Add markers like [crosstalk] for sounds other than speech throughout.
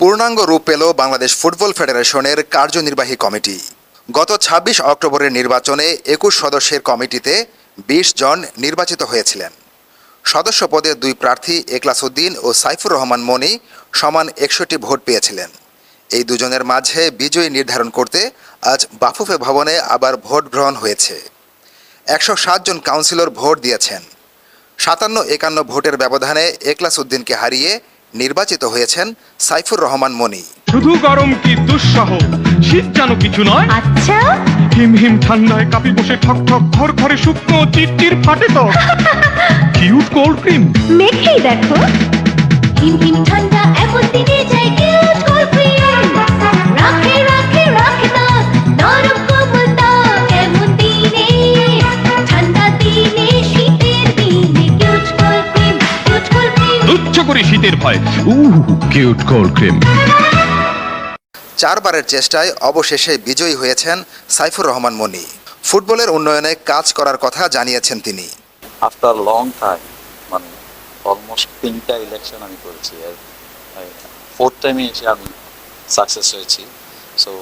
পূর্ণাঙ্গ রূপ পেল বাংলাদেশ ফুটবল ফেডারেশনের কার্যনির্বাহী কমিটি। গত ২৬ অক্টোবরের নির্বাচনে একুশ সদস্যের কমিটিতে ২০ জন নির্বাচিত হয়েছিলেন। সদস্য পদে দুই প্রার্থী একলাস উদ্দিন ও সাইফুর রহমান মনি সমান একষট্টি ভোট পেয়েছিলেন। এই দুজনের মাঝে বিজয়ী নির্ধারণ করতে আজ বাফুফে ভবনে আবার ভোট গ্রহণ হয়েছে। একশো জন কাউন্সিলর ভোট দিয়েছেন। সাতান্ন একান্ন ভোটের ব্যবধানে একলাস উদ্দিনকে হারিয়ে নির্বাচিত হয়েছেন সাইফুর রহমান মনি। শুধু গরম কি দুঃসহ? শীত যেন কিছু নয়। আচ্ছা? হিম হিম ঠান্ডায় কাপি বসে ঠক ঠক ঘর ঘরে শুকনো চিটচির ফাটে তো। [laughs] Cute cold cream. মেখেই দেখো। হিম হিম ঠান্ডা এমন দিনে যায় কিউট কোল্ড ক্রিম। রাখে রাখে করে শীতের ভয়। উহ কিউট কোল্ড ক্রিম চারবারের চেষ্টায় অবশেষে বিজয়ী হয়েছেন সাইফুর রহমান মনি। ফুটবলের উন্নয়নে কাজ করার কথা জানিয়েছেন তিনি। আফটার লং টাইম মানে অলমোস্ট তিনটা ইলেকশন আমি করেছি। ফোর্থ টাইমে এসে আমি সাকসেস হয়েছি। সো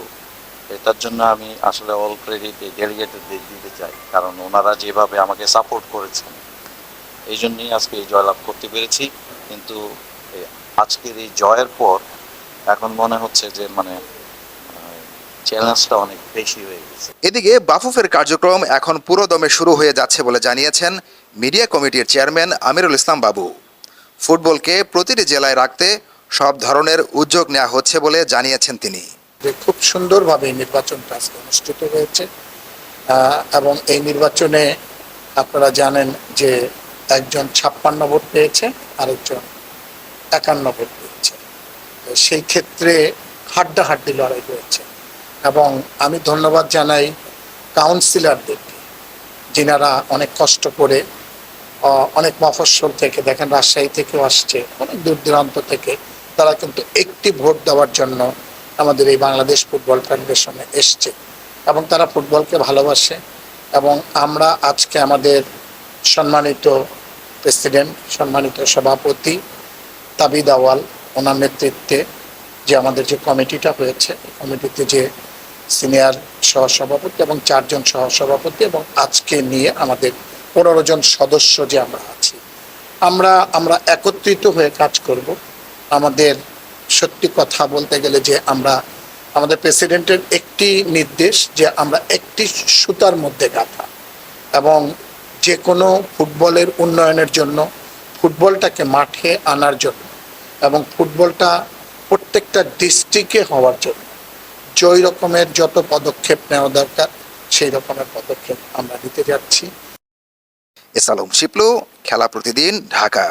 এটার জন্য আমি আসলে অল ক্রেডিট এই ডেলিগেটেডদের দিতে চাই। কারণ ওনারা যেভাবে আমাকে সাপোর্ট করেছেন এই জন্যই আজকে এই জয়লাভ করতে পেরেছি। কিন্তু আজকের এই জয়ের পর এখন মনে হচ্ছে যে মানে চ্যালেঞ্জটা অনেক বেশি হয়ে গেছে। এদিকে বাফুফের কার্যক্রম এখন পুরোদমে শুরু হয়ে যাচ্ছে বলে জানিয়েছেন মিডিয়া কমিটির চেয়ারম্যান আমিরুল ইসলাম বাবু। ফুটবলকে প্রতিটি জেলায় রাখতে সব ধরনের উদ্যোগ নেওয়া হচ্ছে বলে জানিয়েছেন তিনি। যে খুব সুন্দরভাবে এই নির্বাচনটা আজকে অনুষ্ঠিত হয়েছে আহ, এবং এই নির্বাচনে আপনারা জানেন যে একজন ছাপ্পান্ন ভোট পেয়েছে, আরেকজন একান্ন ভোট পেয়েছে। সেই ক্ষেত্রে হাড্ডাহাড্ডি লড়াই হয়েছে। এবং আমি ধন্যবাদ জানাই কাউন্সিলরদেরকে, যিনারা অনেক কষ্ট করে অনেক মফস্বল থেকে, দেখেন রাজশাহী থেকেও আসছে, অনেক দূর দূরান্ত থেকে, তারা কিন্তু একটি ভোট দেওয়ার জন্য আমাদের এই বাংলাদেশ ফুটবল ফেডারেশনে এসছে। এবং তারা ফুটবলকে ভালোবাসে। এবং আমরা আজকে আমাদের সম্মানিত প্রেসিডেন্ট, সম্মানিত সভাপতি তাবিদ আওয়াল ওনার নেতৃত্বে যে আমাদের যে কমিটিটা হয়েছে কমিটিতে যে সিনিয়র সহসভাপতি এবং চারজন সহসভাপতি এবং আজকে নিয়ে আমাদের পনেরো জন সদস্য যে আমরা আছি, আমরা আমরা একত্রিত হয়ে কাজ করব। আমাদের সত্যি কথা বলতে গেলে যে আমরা, আমাদের প্রেসিডেন্টের একটি নির্দেশ যে আমরা একটি সুতার মধ্যে গাঁথা এবং যে কোনো ফুটবলের উন্নয়নের জন্য, ফুটবলটাকে মাঠে আনার জন্য এবং ফুটবলটা প্রত্যেকটা ডিস্ট্রিক্টে হওয়ার জন্য। যেই রকমের যত পদক্ষেপ নেওয়া দরকার, সেই রকমের পদক্ষেপ আমরা নিতে যাচ্ছি। এসালম শিপলু, খেলা প্রতিদিন ঢাকা।